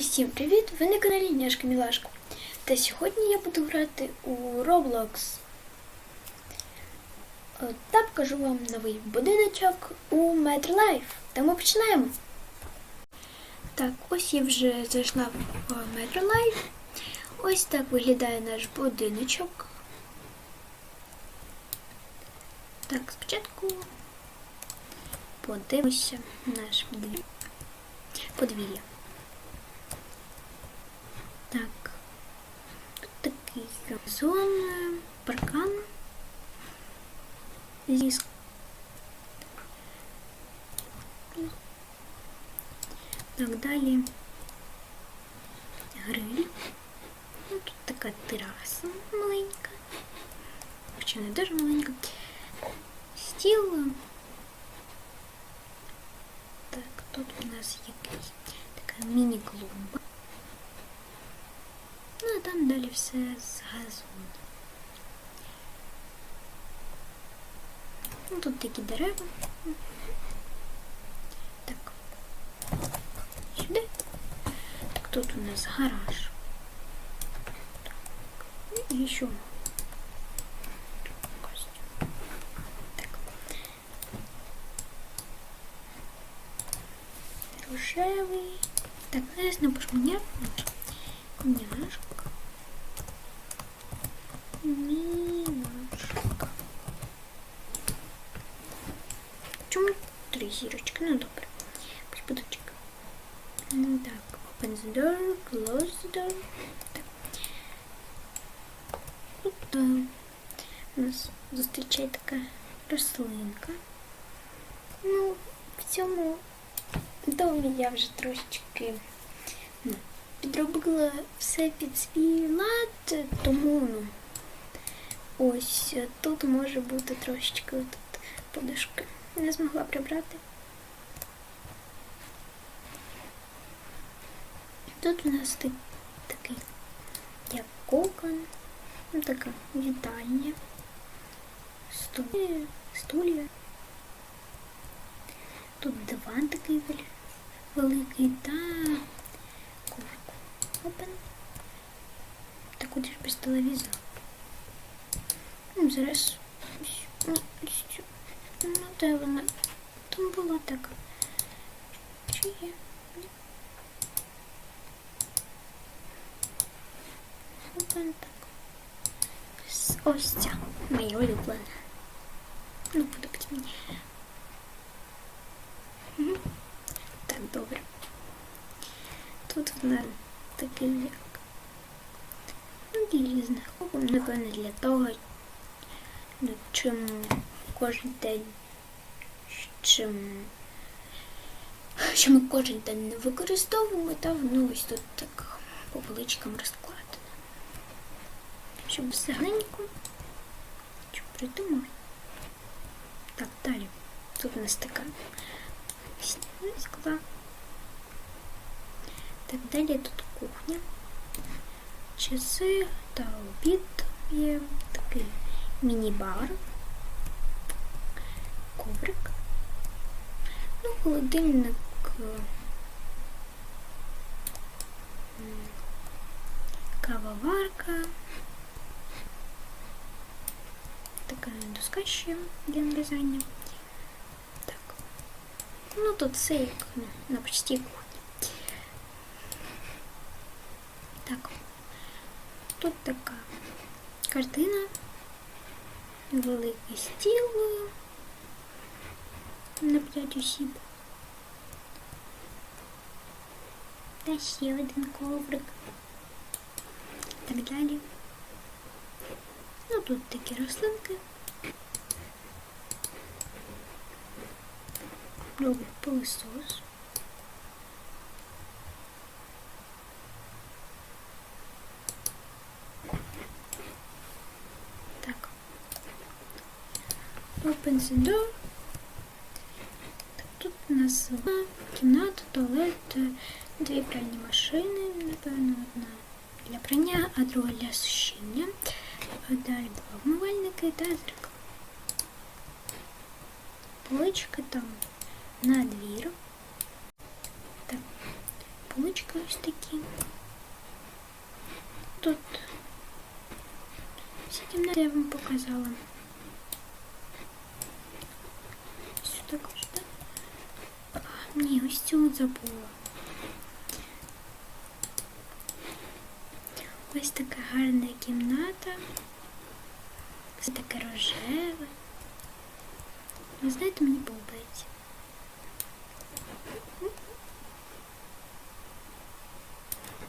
Усім привіт! Ви на каналі Няшка Мілашка. Та сьогодні я буду грати у Roblox. Е, Та покажу вам новий будиночок у MetLife. Та ми починаємо. Так, ось я вже зайшла в MetLife. Ось так виглядає наш будиночок. Так, спочатку подивимося наш подвір'я. Так. Тут такий газон, е, паркан. Зі ск- Так, далі. Гриль. Ну, тут така тераса маленька. Хоча не дуже маленька. Стіл. Так, тут у нас якийсь така міні-клумба. Ну, там далі все з газону. Ну, тут такі дерева. Так. Сюди. Так, тут у нас гараж. Так. Ну, І ще. Костюм. Так. Рожевий. Так, зараз напишу мені. Мінашка. Чому три зірочки? Ну добре. Пусть буде чек. Ну, Так, open the door, close the door. Так. Тут е, нас зустрічає така рослинка. Ну, в цьому домі я вже трошечки ну, підробила все під свій лад, тому ну, ось тут може бути трошечки тут подушки. Не змогла прибрати. Тут у нас так- такий як кокон, ну, така вітальня, стулья, стулья. Тут диван такий великий та коврик. Опен. Так куди ж без телевізора? Ну, зараз. ну. Ну, де вона? Там була така. Чи є? Опен так. Ось ця. Моя улюблена. Ну, подобається мені. Так, добре. Тут в нас такий як. Ну, для знахову, напевно, для того, ну, чим кожен день, чим, що ми кожен день не використовуємо, та воно ось тут так по поличкам розкладено. Щоб все гарненько, щоб придумали. Так, далі. Тут у нас така скла. Так далі тут кухня. Часи та обід є такий міні-бар, коврик. Ну, холодильник. е, м, Кавоварка. Така доска ще для нарізання. Так. Ну, тут все як ну, на почті кухні. Так. Тут така картина, Великий стіл на 5 осіб. Та ще один коврик. Так далі. Ну тут такі рослинки. Добре, пилосос. Open the door. Так, тут у нас ванна, кімната, туалет, е, дві пральні машини, напевно, одна для прання, а друга для сушіння. А Далі два вмивальники та зеркало. Поличка там на двір. Так. полички ось такі. Тут всі кімнати я вам показала. також, так? А, ні, ось цю от забула. Ось така гарна кімната. Все таке рожеве. Ви знаєте, мені подобається.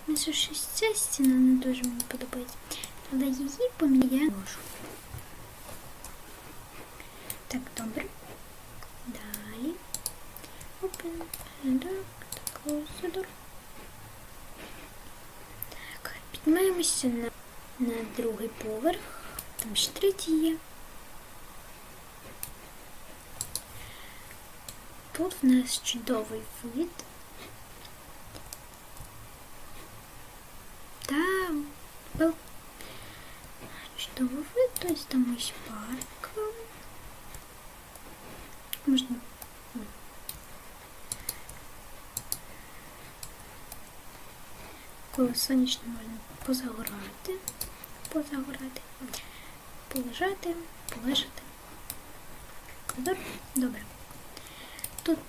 Ну, що щось ця стіна не дуже мені подобається. Але її поміняти я можу. Так, добре. Далі. Open. And close the door. Так, піднімаємося на, на другий поверх. Там ще третій є. Тут в нас чудовий вид. Там был чудовий вид, то есть там ось парк. Можна. Коли сонячно можна позагорати, позагорати, полежати, полежати. Добре? Тут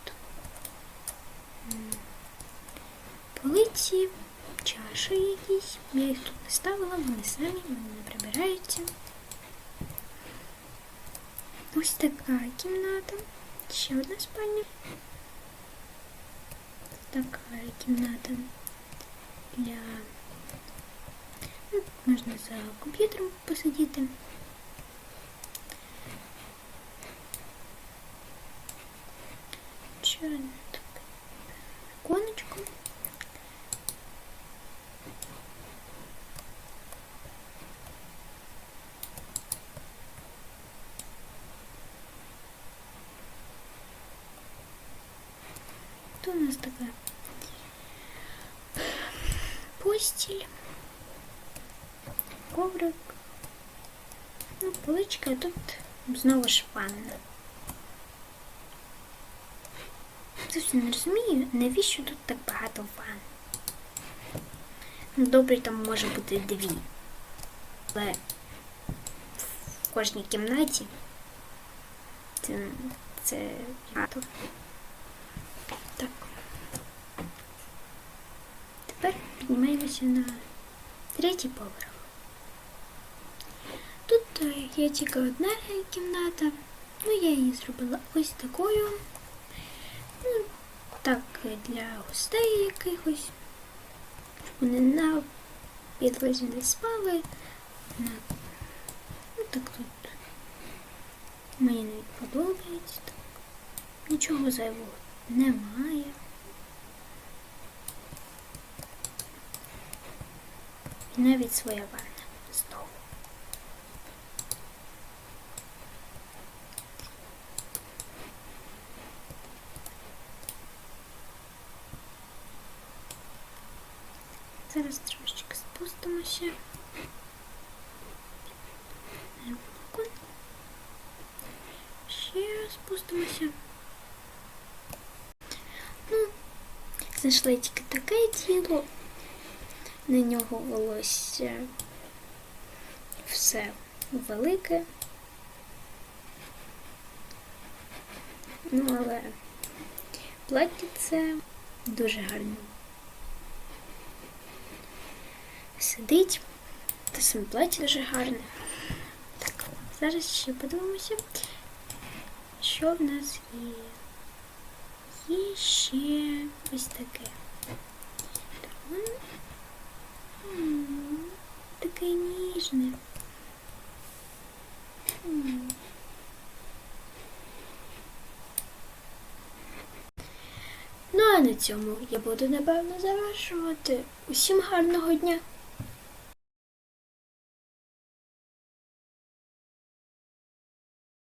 полиці, чаші якісь. Я їх тут не ставила, вони самі, вони не прибираються. Ось така кімната. Ще одна спальня. Така кімната для ну, можна за комп'ютером посидіти. Що тут? Віконечко. Тут у нас така постіль, коврик, ну, поличка, а тут знову ж ванна. Зовсім не розумію, навіщо тут так багато ванн. Ну, добре, там може бути дві. Але в кожній кімнаті це, це багато. Так. Тепер піднімаємося на третій поверх. Тут є тільки одна кімната, ну я її зробила ось такою. Ну, так, е, для гостей якихось. Вони на підлозі не спали. На... Ну так тут мені навіть подобається. Нічого зайвого немає. І навіть своя ванна знову. Зараз трошечки спустимося. Ще спустимося. Ну, знайшли тільки таке тіло. На нього волосся все велике. Ну, але плаття дуже гарно. Сидить, та саме плаття дуже гарне. Так, зараз ще подивимося, що в нас є. Є ще ось таке. Таке ніжне. Ну а на цьому я буду напевно завершувати. Усім гарного дня!